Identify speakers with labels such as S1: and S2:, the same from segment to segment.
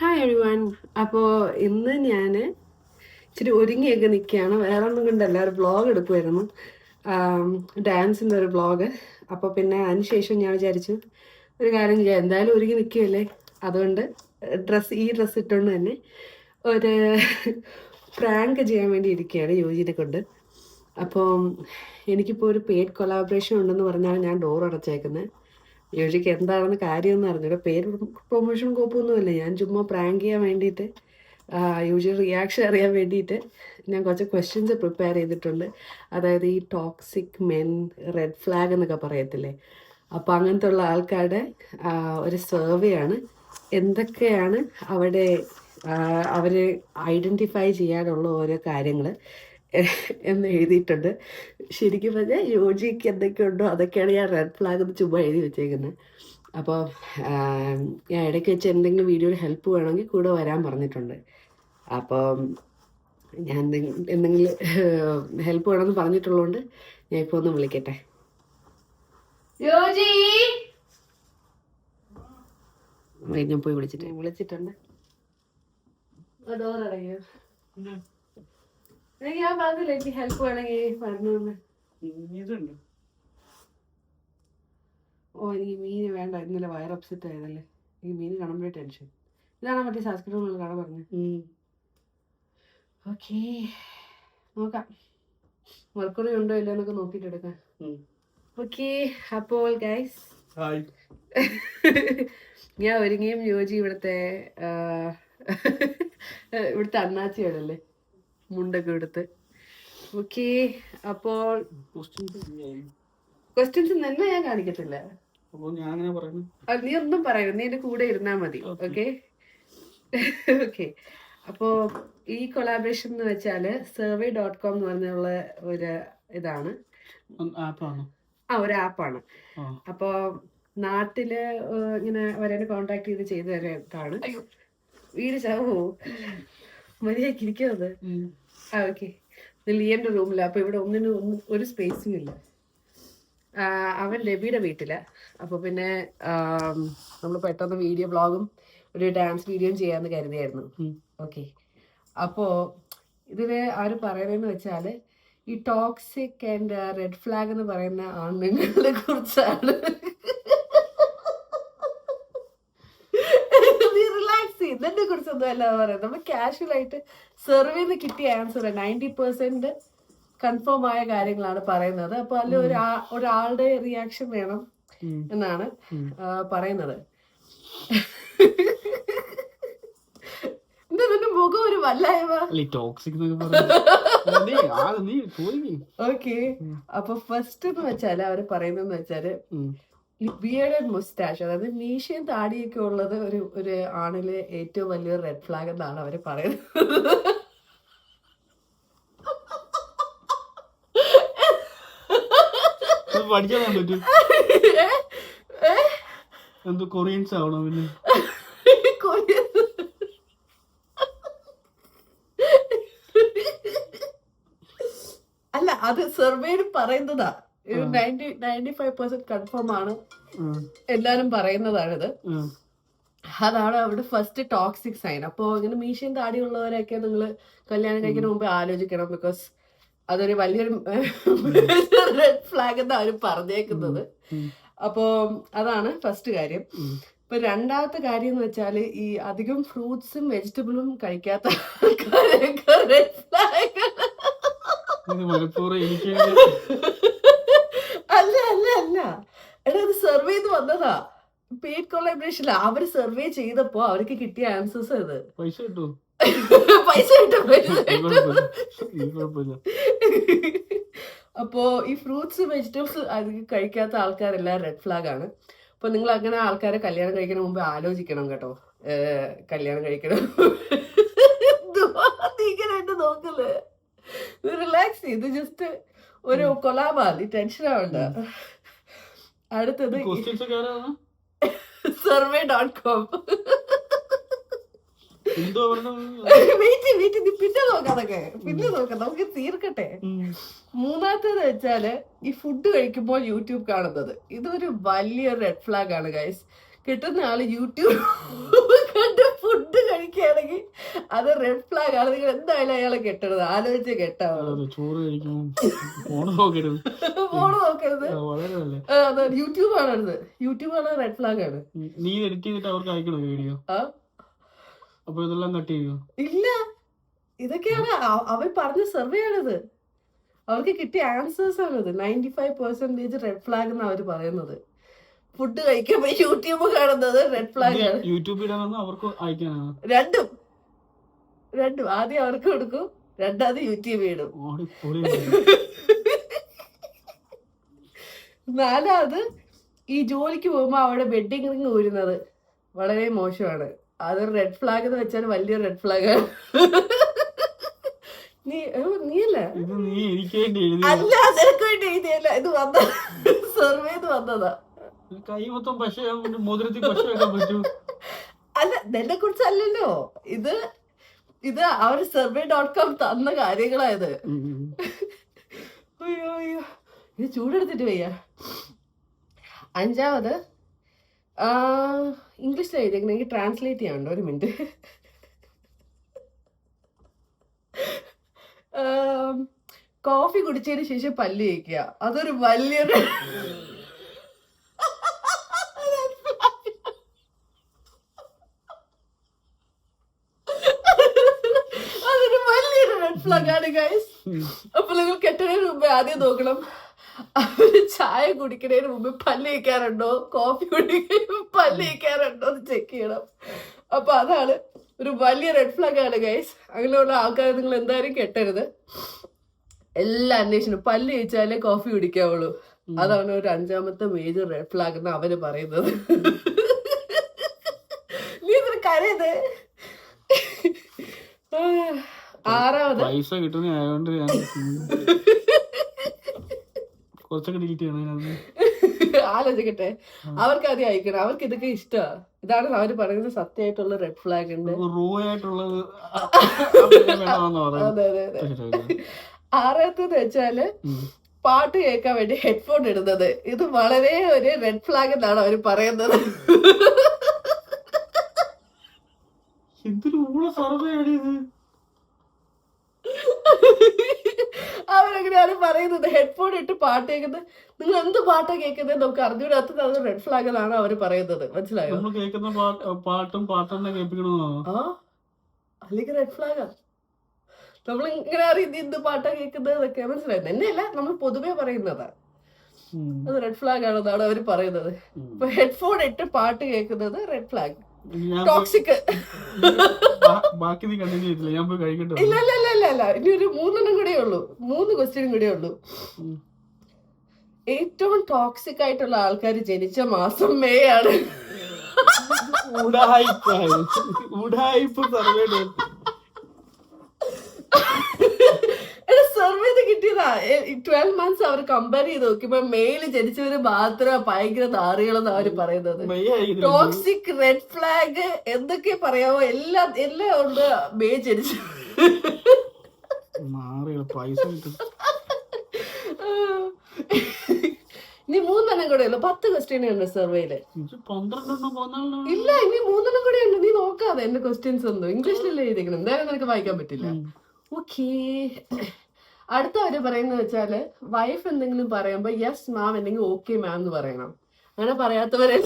S1: Hi എഴുവാൻ അപ്പോൾ ഇന്ന് ഞാൻ ഇച്ചിരി ഒരുങ്ങിയൊക്കെ നിൽക്കുകയാണ് വേറെ ഒന്നും കൊണ്ടല്ല ഒരു ബ്ലോഗ് എടുക്കുമായിരുന്നു ഡാൻസിന്റെ ഒരു ബ്ലോഗ് അപ്പോൾ പിന്നെ അതിനുശേഷം ഞാൻ വിചാരിച്ചു ഒരു കാര്യം ചെയ്യാം. എന്തായാലും ഒരുങ്ങി നിൽക്കുകയല്ലേ അതുകൊണ്ട് ഡ്രസ്സ് ഈ ഡ്രസ്സ് ഇട്ടുകൊണ്ട് തന്നെ ഒരു പ്രാങ്ക് ചെയ്യാൻ വേണ്ടി ഇരിക്കുകയാണ് യോജിനെ കൊണ്ട്. അപ്പോൾ എനിക്കിപ്പോൾ ഒരു പെയ്ഡ് കൊളാബറേഷൻ ഉണ്ടെന്ന് പറഞ്ഞാൽ ഞാൻ ഡോർ അടച്ചേക്കുന്നത് യോജിക്ക് എന്താണെന്ന് കാര്യമൊന്നും അറിഞ്ഞില്ല പേര് പ്രൊമോഷൻ കോപ്പൊന്നുമില്ല ഞാൻ ചുമ്മാ പ്രാങ്ക് ചെയ്യാൻ വേണ്ടിയിട്ട് യൂജി റിയാക്ഷൻ അറിയാൻ വേണ്ടിയിട്ട് ഞാൻ കുറച്ച് ക്വസ്റ്റ്യൻസ് പ്രിപ്പയർ ചെയ്തിട്ടുണ്ട്. അതായത് ഈ ടോക്സിക് മെൻ റെഡ് ഫ്ലാഗ് എന്നൊക്കെ പറയത്തില്ലേ? അപ്പോൾ അങ്ങനത്തെ ഉള്ള ആൾക്കാരുടെ ഒരു സർവേ ആണ്. എന്തൊക്കെയാണ് അവിടെ അവർ ഐഡന്റിഫൈ ചെയ്യാനുള്ള ഓരോ കാര്യങ്ങൾ എന്ന് എഴുതിയിട്ടുണ്ട്. ശരിക്കും പറഞ്ഞാൽ യോജിക്ക് എന്തൊക്കെയുണ്ടോ അതൊക്കെയാണ് ഞാൻ റെഡ് ഫ്ലാഗ് എന്ന് ചുമ്മാ എഴുതി വെച്ചേക്കുന്നത് അപ്പോൾ ഞാൻ ഇടയ്ക്ക് വെച്ച് എന്തെങ്കിലും വീഡിയോയിൽ ഹെൽപ്പ് വേണമെങ്കിൽ കൂടെ വരാൻ പറഞ്ഞിട്ടുണ്ട്. അപ്പോൾ ഞാൻ എന്തെങ്കിലും എന്തെങ്കിലും ഹെൽപ്പ് വേണമെന്ന് പറഞ്ഞിട്ടുള്ളതുകൊണ്ട് ഞാൻ ഇപ്പോൾ ഒന്ന് വിളിക്കട്ടെ. ഞാൻ പോയി വിളിച്ചിട്ട്. വിളിച്ചിട്ടുണ്ട്. ഡോർ എനിക്ക് ഞാൻ പറഞ്ഞില്ല എനിക്ക് ഹെൽപ്പ് വേണമെങ്കിൽ പറഞ്ഞു
S2: ഇതുണ്ട്
S1: ഓ എനിക്ക് മീൻ വേണ്ട ഇന്നലെ വയർ അപ്സെറ്റ് ആയതല്ലേ. എനിക്ക് മീൻ കാണുമ്പോഴേ ടെൻഷൻ ഇതാണ് മറ്റേ സംസ്കൃതം കട പറഞ്ഞത് ഓക്കേ നോക്കാം. വർക്കുറി ഉണ്ടോ ഇല്ല എന്നൊക്കെ നോക്കിയിട്ട് എടുക്കാം. ഓക്കെ അപ്പോൾ ഗൈസ് ഞാൻ ഒരുങ്ങിയും യോജി ഇവിടുത്തെ ഇവിടുത്തെ അണ്ണാച്ചിയാണല്ലേ? മുണ്ടൊക്കെ എടുത്ത്. ഓക്കെ അപ്പോൾ ക്വസ്റ്റ്യൻസ് തന്നെ ഞാൻ കാണിക്കത്തില്ല? നീ ഒന്നും പറയരുത്. നീ എന്റെ കൂടെ ഇരുന്നാ മതി. ഓക്കെ ഓക്കെ അപ്പോ ഈ കൊളാബറേഷൻ എന്ന് വെച്ചാൽ സർവേ ഡോട്ട് കോം എന്ന് പറഞ്ഞുള്ള ഒരു ഇതാണ്. ആ ഒരു ആപ്പാണ്. അപ്പോ നാട്ടിൽ ഇങ്ങനെ അവരെ കോണ്ടാക്ട് ചെയ്ത് ചെയ്തു തരാണ് വീട് ചാവോ മര്യാദയ്ക്ക് ഇരിക്കുന്നത് ആ ഓക്കെ. ലിയന്റെ റൂമില്ല അപ്പോൾ ഇവിടെ ഒന്നിനും ഒന്നും ഒരു സ്പേസും ഇല്ല. അവൻ ലബിയുടെ വീട്ടില. അപ്പോൾ പിന്നെ നമ്മൾ പെട്ടെന്ന് വീഡിയോ ബ്ലോഗും ഒരു ഡാൻസ് വീഡിയോയും ചെയ്യാന്ന് കരുതിയായിരുന്നു. ഓക്കെ. അപ്പോ ഇതിന് ആര് പറയണമെന്ന് വെച്ചാൽ ഈ ടോക്സിക് ആൻഡ് റെഡ് ഫ്ലാഗ് എന്ന് പറയുന്ന ആണുങ്ങളെ കുറിച്ചാണ് നീ റിലാക്സ് ചെയ്യും ഇതിനെ കുറിച്ചൊന്നും അല്ല പറയാം നമ്മൾ കാഷ്വൽ ആയിട്ട് സർവേയിൽ നിന്ന് കിട്ടിയ ആൻസർ നയന്റി പെർസെന്റ് കൺഫേം ആയ കാര്യങ്ങളാണ് പറയുന്നത്. അപ്പൊ അല്ല ഒരു ഒരാളുടെ റിയാക്ഷൻ വേണം എന്നാണ് പറയുന്നത്. മുഖം ഒരു വല്ലായ്മ?
S2: ടോക്സിക്
S1: ഓക്കെ അപ്പൊ ഫസ്റ്റ് എന്ന് വെച്ചാൽ അവർ പറയുന്നെന്ന് വെച്ചാൽ ബിയർഡ് മുസ്റ്റാഷ് അതായത് മീശയും താടിയൊക്കെ ഉള്ളത് ഒരു ഒരു ആണിലെ ഏറ്റവും വലിയ റെഡ് ഫ്ലാഗ് എന്നാണ് അവർ പറയുന്നത്.
S2: പഠിക്കാൻ പറ്റും എന്തോ കൊറിയൻസ് ആവണോ പിന്നെ?
S1: അല്ല അത് സർവേയിൽ പറയുന്നതാ. Ninety ninety five percent confirm ആണ്. എല്ലാരും പറയുന്നതാണിത്. അതാണ് അവിടെ ഫസ്റ്റ് ടോക്സിക് സൈൻ അപ്പോൾ ഇങ്ങനെ മീശയും താടിയുള്ളവരെയൊക്കെ നിങ്ങൾ കല്യാണം കഴിക്കുന്ന മുമ്പ് ആലോചിക്കണം ബിക്കോസ് അതൊരു വലിയൊരു റെഡ് ഫ്ലാഗ് എന്നാ അവർ പറഞ്ഞേക്കുന്നത്. അപ്പോ അതാണ് ഫസ്റ്റ് കാര്യം. ഇപ്പൊ രണ്ടാമത്തെ കാര്യം എന്ന് വെച്ചാൽ ഈ അധികം ഫ്രൂട്ട്സും വെജിറ്റബിളും കഴിക്കാത്ത ആൾക്കാരൊക്കെ റെഡ് ഫ്ലാഗ്
S2: ഇത് മനഃപൂർവം എനിക്ക്
S1: അല്ല അല്ല അല്ല. എടാ അത് സർവേ ചെയ്ത് വന്നതാ. പെയ്ഡ് കൊളാബറേഷൻ അവർ സർവേ ചെയ്തപ്പോ അവർക്ക് കിട്ടിയ ആൻസേഴ്സ് അത്
S2: പൈസ
S1: കിട്ടു? പൈസ കിട്ടും അപ്പോ ഈ ഫ്രൂട്ട്സ് വെജിറ്റബിൾസ് അധികം കഴിക്കാത്ത ആൾക്കാരെല്ലാം റെഡ് ഫ്ലാഗ് ആണ്. അപ്പൊ നിങ്ങൾ അങ്ങനെ ആൾക്കാരെ കല്യാണം കഴിക്കുന്ന മുമ്പ് ആലോചിക്കണം കേട്ടോ. കല്യാണം കഴിക്കണം എന്തുവാ നീ ഇങ്ങനെ എന്നെ നോക്കൽ റിലാക്സ് ഇത് ജസ്റ്റ് ഒരു കൊലാബാ നീ ടെൻഷൻ ആവണ്ട. അടുത്തത് സർവേ ഡോട്ട് കോം
S2: എന്തോ അവരുടെ
S1: വെയിറ്റ് വെയിറ്റ് നീ പിന്നെ നോക്കാം അതൊക്കെ. പിന്നെ നോക്കാം. നമുക്ക് തീർക്കട്ടെ. മൂന്നാമത്തേത് വെച്ചാൽ ഈ ഫുഡ് കഴിക്കുമ്പോൾ യൂട്യൂബ് കാണുന്നത്. ഇതൊരു വലിയ റെഡ് ഫ്ലാഗ് ആണ് ഗൈസ് കിട്ടുന്ന ആൾ യൂട്യൂബ് കണ്ട് കഴിക്കുകയാണെങ്കിൽ അത് റെഡ് ഫ്ലാഗ് ആണ്. നിങ്ങൾ എന്തായാലും അയാളെ കെട്ടരുത്. ആലോചിച്ച് കെട്ടാവുള്ളൂ
S2: ചോറ് കഴിക്കും. ഫോണ് നോക്കരുത്.
S1: യൂട്യൂബ് ആണത് യൂട്യൂബ് ആണ് റെഡ് ഫ്ലാഗ് ആണ്
S2: നീ എഡിറ്റ് ചെയ്തിട്ട് അവർക്ക് അയക്കണോ വീഡിയോ അപ്പൊ ഇതെല്ലാം കട്ട് ചെയ്യോ?
S1: ഇല്ല. ഇതൊക്കെയാണ് അവർ പറഞ്ഞ സർവേ ആണിത്. അവർക്ക് കിട്ടിയ ആൻസേഴ്സ് ആണിത്. Ninety five percentage red flag എന്നാണ് അവർ പറയുന്നത്. ഫുഡ് കഴിക്കുമ്പോ യൂട്യൂബ് കാണുന്നത് റെഡ് ഫ്ലാഗ് ആണ്.
S2: യൂട്യൂബിൽ അവർക്ക് അയക്കാനാണ്
S1: രണ്ടും. രണ്ടും. ആദ്യം അവർക്ക് കൊടുക്കും. രണ്ടാമത് യൂട്യൂബ് ഇടും. നാലാമത് ഈ ജോലിക്ക് പോകുമ്പോൾ അവിടെ വെഡിങ് റിങ് ഊരുന്നത് വളരെ മോശമാണ്. അത് റെഡ് ഫ്ലാഗ് എന്ന് വെച്ചാൽ വലിയ റെഡ് ഫ്ലാഗ് നീ നീയല്ല? അല്ല നിനക്ക് വേണ്ടി എഴുതിയല്ല. ഇത് വന്ന സർവേ വന്നതാ.
S2: കൈ മൊത്തം പശ മോതിരത്തിൽ പശ വെക്കാൻ പറ്റൂ.
S1: അല്ല നിന്നെ കുറിച്ചല്ലല്ലോ. ഇത് ഇത് അവർ സർവേ ഡോട്ട് കോം തന്ന കാര്യങ്ങളായത്. അയ്യോ അയ്യോ. ഇത് ചൂടെടുത്തിട്ട് വയ്യ. അഞ്ചാമത് ഇംഗ്ലീഷിൽ എഴുതിയേക്കുന്നത് എനിക്ക് ട്രാൻസ്ലേറ്റ് ചെയ്യാനുണ്ട് ഒരു മിനിറ്റ് കോഫി കുടിച്ചതിന് ശേഷം പല്ല് കഴിക്കുക അതൊരു വലിയൊരു അതൊരു വലിയൊരു റെഡ് ഫ്ലാഗ് ആണ് ഗൈസ് അപ്പൊ നിങ്ങൾ കെട്ടുന്നതിന് മുമ്പേ ആദ്യം നോക്കണം. അവർ ചായ കുടിക്കുന്നതിന് മുമ്പ് പല്ല് തേക്കാറുണ്ടോ? കോഫി കുടിക്കുന്നതിന് പല്ല് തേക്കാറുണ്ടോ എന്ന് ചെക്ക് ചെയ്യണം. അപ്പൊ അതാണ് ഒരു വലിയ റെഡ് ഫ്ലാഗ് ആണ് ഗൈസ് അങ്ങനെയുള്ള ആൾക്കാരെ നിങ്ങൾ എന്തായാലും കെട്ടരുത്. എല്ലാ അന്വേഷണം പല്ല് കഴിച്ചാലേ കോഫി കുടിക്കാവുള്ളൂ. അതാണ് ഒരു അഞ്ചാമത്തെ മേജർ റെഡ് ഫ്ലാഗ് എന്ന് അവർ പറയുന്നത്. നീ ഇതിന് കരയത് ആറാമത്?
S2: പൈസ കിട്ടുന്ന ആയതുകൊണ്ട് ഞാൻ കുറച്ചൊക്കെ ഡിലീറ്റ് ചെയ്യണം.
S1: ആലോചിക്കട്ടെ. അവർക്ക് അത് അയക്കണം. അവർക്ക് ഇതൊക്കെ ഇഷ്ടമാണ് ഇതാണ് അവർ പറയുന്നത് സത്യമായിട്ടുള്ള റെഡ് ഫ്ലാഗ് ഉണ്ട്
S2: റോ ആയിട്ടുള്ളത്
S1: അതെ അതെ അതെ. ആറാമത്തെന്ന് വെച്ചാൽ പാട്ട് കേൾക്കാൻ വേണ്ടി ഹെഡ്ഫോൺ ഇടുന്നത്. ഇത് വളരെ ഒരു റെഡ് ഫ്ലാഗ് എന്നാണ് അവർ പറയുന്നത്.
S2: എന്തൊരു ഊള സർവേ ഇത്
S1: അവരെങ്ങനെയാണ് പറയുന്നത്? ഹെഡ്ഫോൺ ഇട്ട് പാട്ട് കേൾക്കുന്നത്. നിങ്ങൾ എന്ത് പാട്ടാ കേൾക്കുന്നത്? നമുക്ക് അറിഞ്ഞൂടാത്തത് അത് റെഡ് ഫ്ലാഗ് എന്നാണ് അവർ പറയുന്നത്. മനസ്സിലായോ?
S2: നമ്മൾ കേൾക്കുന്ന പാട്ടും പാട്ടും കേൾപ്പിക്കണമെന്നാണോ
S1: ആ. അല്ലെങ്കിൽ റെഡ് ഫ്ലാഗാ നമ്മൾ ഇങ്ങനെ അറിയുന്നത് എന്ത് പാട്ടാ കേൾക്കുന്നത് എന്നൊക്കെ മനസ്സിലായത് തന്നെയല്ല നമ്മൾ പൊതുവെ പറയുന്നതാ. അത് റെഡ് ഫ്ലാഗ് ആണെന്നാണ് അവർ പറയുന്നത്. ഇപ്പൊ ഹെഡ്ഫോൺ ഇട്ട് പാട്ട് കേൾക്കുന്നത് റെഡ് ഫ്ലാഗ് ടോക്സിക്
S2: ബാക്കി നീ കണ്ടിന്യൂ ചെയ്തില്ല ഞാൻ പോയി കഴിക്കട്ടെ
S1: ഇല്ല ഇല്ല ഇല്ല ഇല്ല ഇല്ല. ഇനി ഒരു മൂന്നെണ്ണം കൂടെ ഉള്ളൂ. മൂന്ന് ക്വസ്റ്റ്യനും കൂടെ ഉള്ളൂ. ഏറ്റവും ടോക്സിക് ആയിട്ടുള്ള ആൾക്കാർ ജനിച്ച മാസം മേ ആണ്.
S2: ഉടായിപ്പ് ഉടായിപ്പ് സർവേ
S1: സർവേ കിട്ടിയതാ. ട്വൽവ് മന്ത്സ് അവർ കമ്പയർ ചെയ്ത് നോക്കിയപ്പോ മെയിൽ ജനിച്ചവര് മാത്രം ഭയങ്കര താറികളെന്ന് അവർ പറയുന്നത്. ടോക്സിക് റെഡ് ഫ്ലാഗ് എന്തൊക്കെ പറയാമോ എല്ലാം എല്ലാം ഉണ്ട് മേ ജനിച്ചു ഇനി മൂന്നെണ്ണം കൂടെ ഉള്ളു. പത്ത് ക്വസ്റ്റ്യൻ ഉണ്ട്
S2: സർവേയിൽ
S1: ഇല്ല ഇനി മൂന്നെണ്ണം കൂടെ ഉണ്ട്. നീ നോക്കാതെ എന്റെ ക്വസ്റ്റ്യൻസ് ഒന്നും. ഇംഗ്ലീഷിലല്ലേ എഴുതിക്കണം എന്തായാലും നിനക്ക് വായിക്കാൻ പറ്റില്ല. ഓക്കേ അടുത്ത അവർ പറയുന്നത് വെച്ചാൽ വൈഫ് എന്തെങ്കിലും പറയുമ്പോ യെസ് മാം എന്തെങ്കിലും ഓക്കെ മാം എന്ന് പറയണം. അങ്ങനെ പറയാത്തവരെ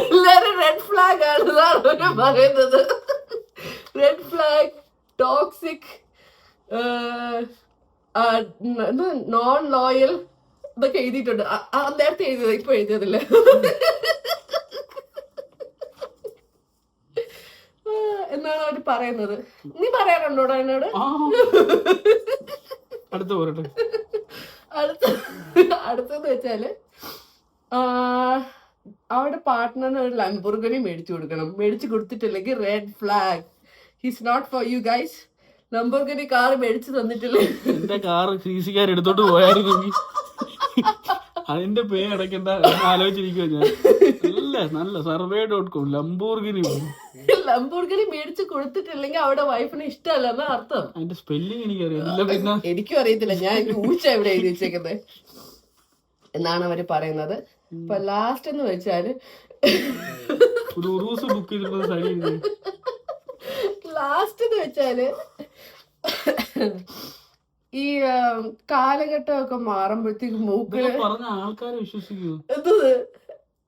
S1: എല്ലാരും റെഡ് ഫ്ലാഗ് ആണ് പറയുന്നത്. Red flag toxic non loyal ഇതൊക്കെ എഴുതിയിട്ടുണ്ട്. നേരത്തെ എഴുതിയത് ഇപ്പൊ എഴുതിയതില്ല? എന്നാണ് അവർ പറയുന്നത്. നീ പറയാറുണ്ടോടാ എന്നോട്.
S2: അടുത്ത പോരട്ടെ.
S1: അടുത്ത അടുത്തെന്ന് വെച്ചാൽ അവിടെ പാർട്ട്ണറിന് ഒരു ലംബുർഗനി മേടിച്ചു കൊടുക്കണം. മേടിച്ചു കൊടുത്തിട്ടില്ലെങ്കിൽ red flag he's not for you guys Lamborghini car മേടിച്ചു തന്നിട്ടില്ലേ?
S2: എന്റെ കാറ് സി എടുത്തോട്ട് പോയായിരുന്നെങ്കിൽ അതിന്റെ പേ അടയ്ക്കണ്ട ആലോചിച്ചിരിക്കുവാ ഞാൻ. നല്ല നല്ല survey dot com Lamborghini
S1: Lamborghini മേടിച്ച് കൊടുത്തിട്ടില്ലെങ്കിൽ അവിടെ വൈഫിന് ഇഷ്ടമല്ല എന്നാ അർത്ഥം.
S2: അതിന്റെ സ്പെല്ലിംഗ് എനിക്കറിയില്ല പിന്നെ.
S1: എനിക്കും അറിയത്തില്ല. ഞാൻ ഊച്ച എവിടെ എഴുതി വെച്ചേക്കുന്നത് എന്നാണ് അവർ പറയുന്നത്. ഇപ്പൊ ലാസ്റ്റ് എന്ന്
S2: വെച്ചാൽ ബുക്ക്
S1: ലാസ്റ്റ് എന്ന് വെച്ചാൽ ഈ കാലഘട്ടമൊക്കെ മാറുമ്പോഴത്തേക്ക്
S2: മൂക്കിൽ പറഞ്ഞ ആൾക്കാരെ വിശ്വസിക്കൂ
S1: ഇത്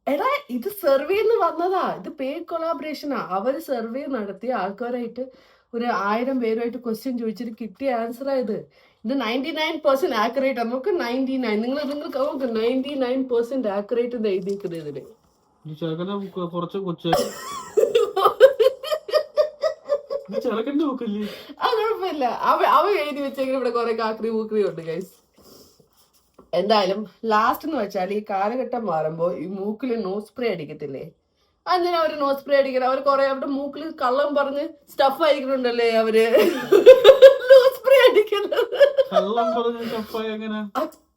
S1: എടാ ഇത് സർവേന്ന് വന്നതാ. ഇത് പേ കൊളാബറേഷനാ അവർ സർവേ നടത്തി ആൾക്കാരായിട്ട് ഒരു ആയിരം പേരുമായിട്ട് ക്വസ്റ്റ്യൻ ചോദിച്ചിട്ട് കിട്ടിയ ആൻസർ ആയത് ഇത്. നയന്റി നയൻ പെർസെന്റ് ആക്യുറേറ്റ് നമുക്ക് നയന്റി നയൻ നിങ്ങൾ നിങ്ങൾക്ക് നമുക്ക് നയന്റി നയൻ പെർസെന്റ് ആക്യുറേറ്റ് എന്ന് എഴുതിയിരിക്കുന്നത്
S2: ഇതിൽ. കുറച്ച് കൊച്ചു.
S1: ആ കുഴപ്പമില്ല. അവ അവ എഴുതി വെച്ചെങ്കിൽ ഇവിടെ കുറെ കാക്രി പൂക്രി ഉണ്ട് ഗൈസ് എന്തായാലും ലാസ്റ്റ് എന്ന് വെച്ചാൽ ഈ കാലഘട്ടം മാറുമ്പോൾ ഈ മൂക്കിൽ നോസ് സ്പ്രേ അടിക്കത്തില്ലേ? അങ്ങനെ അവർ നോസ് സ്പ്രേ അടിക്കണം? അവർ കുറെ അവരുടെ മൂക്കിൽ കള്ളം പറഞ്ഞ് സ്റ്റഫ് അടിക്കുന്നുണ്ടല്ലേ അവർ? നോസ് സ്പ്രേ അടിക്കുന്നത്.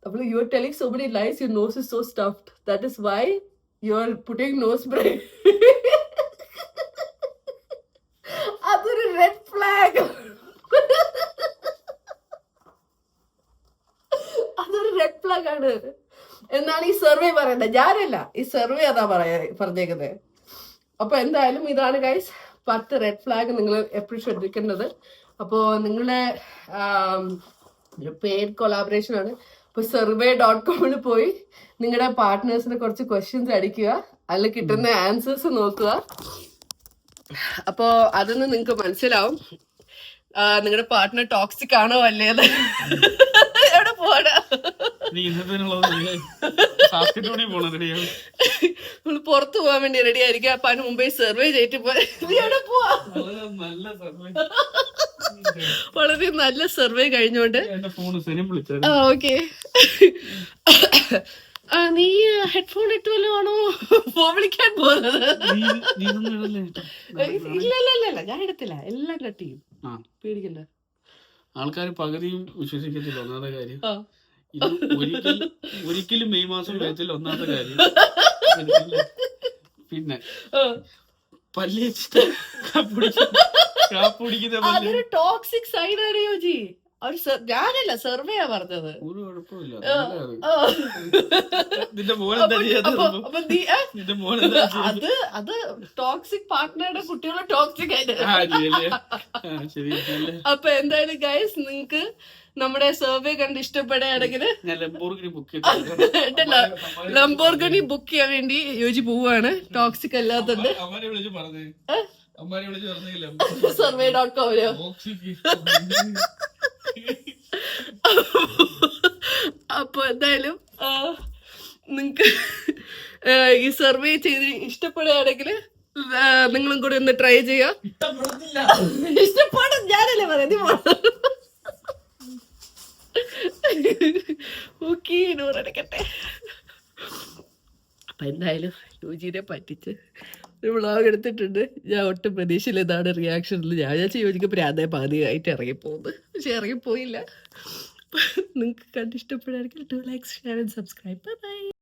S1: അപ്പോൾ you are telling so many lies your nose is so stuffed that is why you are putting nose spray അതൊരു റെഡ് ഫ്ലാഗ് അതൊരു റെഡ് ഫ്ലാഗ് ആണ് എന്നാണ് ഈ സർവേ പറയേണ്ടത് ഞാനല്ല. ഈ സർവേ അതാ പറയാ പറഞ്ഞേക്കുന്നത് അപ്പൊ എന്തായാലും ഇതാണ് ഗൈസ് പത്ത് റെഡ് ഫ്ലാഗ് നിങ്ങൾ എപ്പോഴും ശ്രദ്ധിക്കേണ്ടത്. അപ്പോൾ നിങ്ങളെ ആം, ഒരു പെയ്ഡ് കൊളാബറേഷൻ ആണ്. അപ്പോൾ സർവേ ഡോട്ട് കോമിൽ പോയി നിങ്ങളുടെ പാർട്ട്നേഴ്സിനെ കുറച്ച് ക്വസ്റ്റ്യൻസ് അടിക്കുക. അതിൽ കിട്ടുന്ന ആൻസേഴ്സ് നോക്കുക. അപ്പോ അതൊന്ന് നിങ്ങൾക്ക് മനസ്സിലാവും. നിങ്ങളുടെ പാർട്ട്ണർ ടോക്സിക് ആണോ അല്ലേന്ന്? എവിടെ
S2: പോണ
S1: പുറത്തു പോകാൻ വേണ്ടി റെഡി ആയിരിക്കും. അപ്പൊ അതിന് മുമ്പേ സർവേ ചെയ്തിട്ട് എവിടെ പോവാ?
S2: വളരെ നല്ല സർവേ
S1: വളരെ നല്ല സർവേ കഴിഞ്ഞോണ്ട്. ആ ഓക്കെ നീ ഹെഡ്ഫോൺ ഇട്ട് വല്ലതും ആണോ ഫോൺ വിളിക്കാൻ പോകുന്നത് ഇല്ല ഇല്ല ഇല്ല ഞാൻ എടുത്തില്ല എല്ലാം കട്ട് ചെയ്യും.
S2: ആ.
S1: പേടിക്കണ്ട.
S2: ആൾക്കാർ പകുതിയും വിശ്വസിക്കത്തില്ല ഒന്നാമത്തെ കാര്യം. ഇത് ഒരിക്കലും മെയ് മാസം വേച്ചില്ല ഒന്നാമത്തെ കാര്യം. പിന്നെ പല്ലിച്ചിട്ട് കാപ്പുടിക്കുന്ന
S1: ടോക്സിക് സൈഡ് അറിയോ സെ- ഞാനല്ല സർവേയാ പറഞ്ഞത്. അത് അത് ടോക്സിക് പാർട്ട്ണറുടെ കുട്ടികളെ ടോക്സിക് ആയിട്ട് അപ്പൊ എന്തായാലും ഗൈസ് നിങ്ങക്ക് നമ്മുടെ സർവേ കണ്ട് ഇഷ്ടപ്പെടുകയാണെങ്കിൽ
S2: ലംബോർഗിനി ബുക്ക്
S1: ചെയ്യാൻ വേണ്ടി യോജി പോവാണ് ടോക്സിക് അല്ലാത്തത്. സർവേ ഡോട്ട് കോമിലോ അപ്പൊ എന്തായാലും നിങ്ങൾക്ക് നിങ്ങക്ക് ഈ സർവേ ചെയ്ത് ഇഷ്ടപ്പെടുകയാണെങ്കിൽ നിങ്ങളും കൂടി ഒന്ന് ട്രൈ ചെയ്യാം. ഇഷ്ടപ്പെടും ഞാനല്ലേ പറയാം ഓക്കെ നൂറടക്കട്ടെ. അപ്പൊ എന്തായാലും യോജിനെ പറ്റിച്ച് വ്ളോഗ് എടുത്തിട്ടുണ്ട്. ഞാൻ ഒട്ടും പ്രതീക്ഷയില്ല ഇതാണ് റിയാക്ഷൻ ഞാൻ വിചാരിച്ച യോജിക്ക് പ്രാന്തേ പാതിയായിട്ട് ഇറങ്ങിപ്പോകുന്നു. പക്ഷെ ഇറങ്ങിപ്പോയില്ല. നിങ്ങൾക്ക് കണ്ടിഷ്ടപ്പെടുകയാണെങ്കിൽ to likes share and subscribe bye